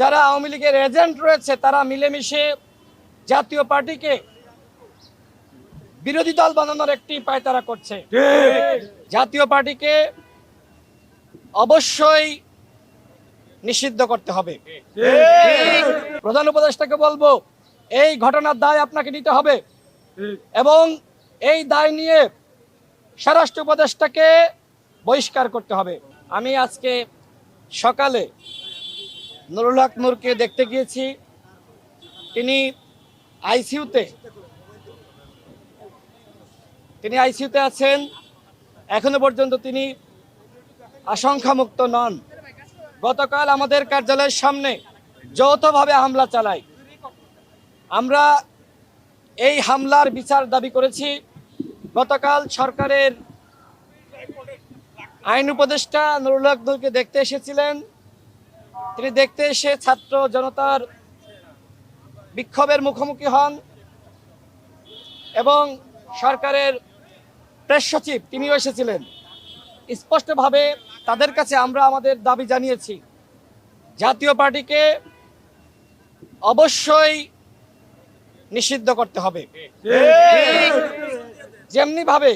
যারা আওয়ামী লীগের এজেন্ট রয়েছে, তারা মিলেমিশে জাতীয় পার্টিকে বিরোধী দল বানানোর একটি পায়তারা করছে। জাতীয় পার্টিকে অবশ্যই নিষিদ্ধ করতে হবে। প্রধান উপদেষ্টাকে বলব, এই ঘটনার দায় আপনাকে নিতে হবে এবং এই দায় নিয়ে স্বরাষ্ট্র উপদেষ্টাকে বহিষ্কার করতে হবে। আমি আজকে সকালে নুরুল হক নূরকে দেখতে গিয়েছি। তিনি আইসিইউতে। তিনি আইসিইউতে আছেন। এখনও পর্যন্ত তিনি আশঙ্কামুক্ত নন। গতকাল আমাদের কার্যালয়ের সামনে যৌথভাবে হামলা চালায়। আমরা এই হামলার বিচার দাবি করেছি। গতকাল সরকারের আইন উপদেষ্টা নুরুল হক দেখতে এসেছিলেন। তিনি দেখতে এসে ছাত্র জনতার বিক্ষোভের মুখোমুখি হন এবং সরকারের প্রেস সচিব তিনিও এসেছিলেন। স্পষ্টভাবে তাদের কাছে আমরা আমাদের দাবি জানিয়েছি, জাতীয় পার্টিকে অবশ্যই নিষিদ্ধ করতে হবে। যেমনি ভাবে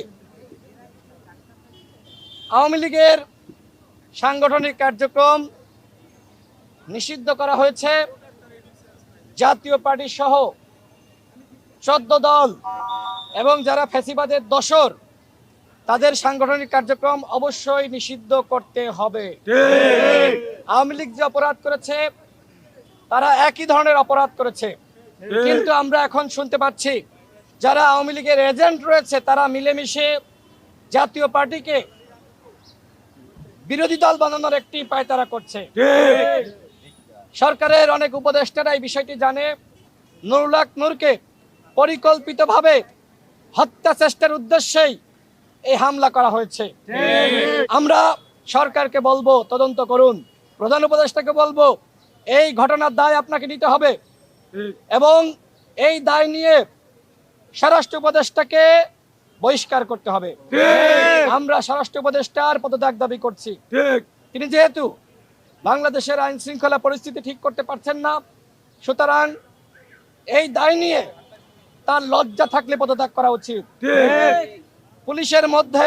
আওয়ামী লীগের সাংগঠনিক কার্যক্রম নিষিদ্ধ করা হয়েছে। জাতীয় পার্টি সহ চোদ্দ দল এবং যারা ফ্যাসিবাদের দশর তাদের সাংগঠনিক কার্যক্রম অবশ্যই নিষিদ্ধ করতে হবে। আওয়ামী লীগ যে অপরাধ করেছে, তারা একই ধরনের অপরাধ করেছে। কিন্তু আমরা এখন শুনতে পাচ্ছি, যারা আওয়ামী লীগের এজেন্ট রয়েছে, তারা মিলেমিশে জাতীয় পার্টিকে বিরোধী দল বানানোর একটি পায়তারা করছে। সরকারের অনেক উপদেষ্টারা এই বিষয়টি জানে। নুরুলাক নূরকে পরিকল্পিতভাবে হত্যা চেষ্টার উদ্দেশ্যেই এই হামলা করা হয়েছে। আমরা সরকারকে বলব তদন্ত করুন। প্রধান উপদেষ্টাকে বলব এই ঘটনার দায় আপনাকে নিতে হবে। এবং এই দায় নিয়ে স্বরাষ্ট্র উপদেষ্টাকে বহিষ্কার করতে হবে। আমরা স্বরাষ্ট্র উপদেষ্টার পদত্যাগ দাবি করছি। তিনি যেহেতু বাংলাদেশের আইন শৃঙ্খলা পরিস্থিতি ঠিক করতে পারছেন না। সুতরাং এই দায় নিয়ে তার লজ্জা থাকলে পদত্যাগ করা উচিত। পুলিশের মধ্যে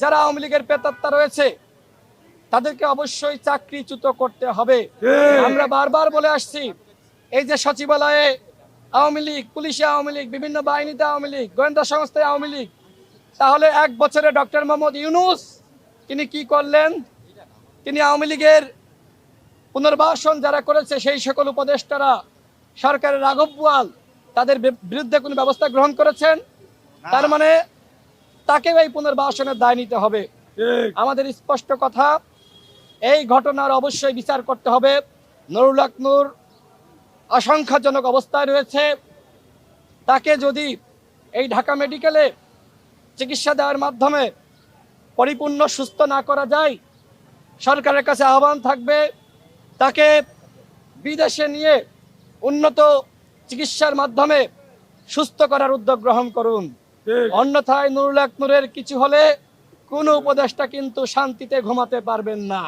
যারা আওয়ামী লীগের প্রেতাত্মা রয়েছে তাদেরকে অবশ্যই চাকরিচ্যুত করতে হবে। আমরা বারবার বলে আসছি এই যে সচিবালয়ে আওয়ামী লীগ পুলিশে আওয়ামী লীগ বিভিন্ন বাহিনীতে আওয়ামী লীগ গোয়েন্দা সংস্থায় আওয়ামী লীগ তাহলে এক বছরে ডক্টর মোহাম্মদ ইউনুস তিনি কি করলেন? তিনি আওয়ামী লীগের পুনর্বাসন যারা করেছে সেই সকল উপদেষ্টারা সরকারের রাঘব বোয়াল তাদের বিরুদ্ধে কোনো ব্যবস্থা গ্রহণ করেছেন? তার মানে তাকে এই পুনর্বাসনের দায় নিতে হবে। আমাদের স্পষ্ট কথা এই ঘটনার অবশ্যই বিচার করতে হবে। নুরুল হক নূর আশঙ্কাজনক অবস্থায় রয়েছে। তাকে যদি এই ঢাকা মেডিকেলে চিকিৎসা দেওয়ার মাধ্যমে পরিপূর্ণ সুস্থ না করা যায় সরকারের কাছে আহ্বান থাকবে তাকে বিদেশে নিয়ে উন্নত চিকিৎসার মাধ্যমে সুস্থ করার উদ্যোগ গ্রহণ করুন। অন্যথায় নুরুল আকনুরের কিছু হলে কোনো উপদেশটা কিন্তু শান্তিতে ঘুমাতে পারবেন না।